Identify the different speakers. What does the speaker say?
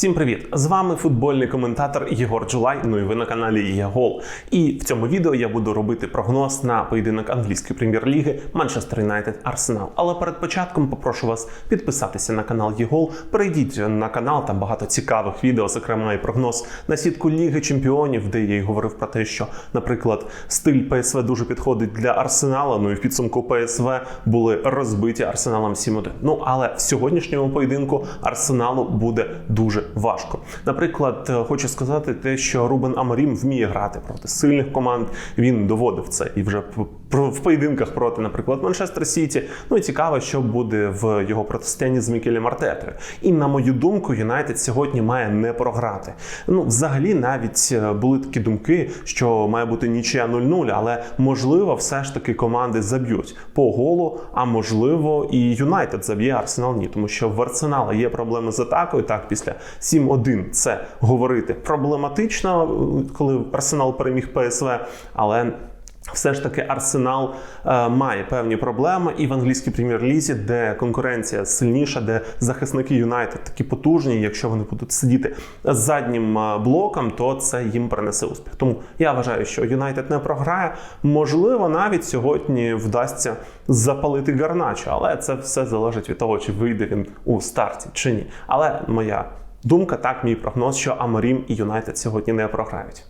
Speaker 1: Всім привіт! З вами футбольний коментатор Єгор Джулай. Ну і ви на каналі Єгол. І в цьому відео я буду робити прогноз на поєдинок англійської прем'єр-ліги Манчестер Юнайтед Арсенал. Але перед початком попрошу вас підписатися на канал Єгол. Перейдіть на канал, там багато цікавих відео, зокрема і прогноз на сітку Ліги Чемпіонів, де я й говорив про те, що, наприклад, стиль ПСВ дуже підходить для Арсенала. Ну і в підсумку ПСВ були розбиті Арсеналом 7-1. Ну але в сьогоднішньому поєдинку Арсеналу буде дуже важко. Наприклад, е, хочу сказати те, що Рубен Аморім вміє грати проти сильних команд. Він доводив це і вже в поєдинках проти, наприклад, Манчестер Сіті. Ну і цікаво, що буде в його протистоянні з Мікелем Артетою. І на мою думку, Юнайтед сьогодні має не програти. Ну, взагалі, навіть е, були такі думки, що має бути нічия 0-0, але можливо, все ж таки команди заб'ють по голу. А можливо, і Юнайтед заб'є Арсенал ні, тому що в Арсенала є проблеми з атакою. Так, після 7-1 це говорити проблематично, е, коли Арсенал переміг ПСВ, але. Все ж таки Арсенал е, має певні проблеми і в англійській прем'єр-лізі, де конкуренція сильніша, де захисники Юнайтед такі потужні. Якщо вони будуть сидіти заднім е, блоком, то це їм принесе успіх. Тому я вважаю, що Юнайтед не програє. Можливо, навіть сьогодні вдасться запалити Гарначо, але це все залежить від того, чи вийде він у старті чи ні. Але моя думка, так, мій прогноз, що Аморім і Юнайтед сьогодні не програють.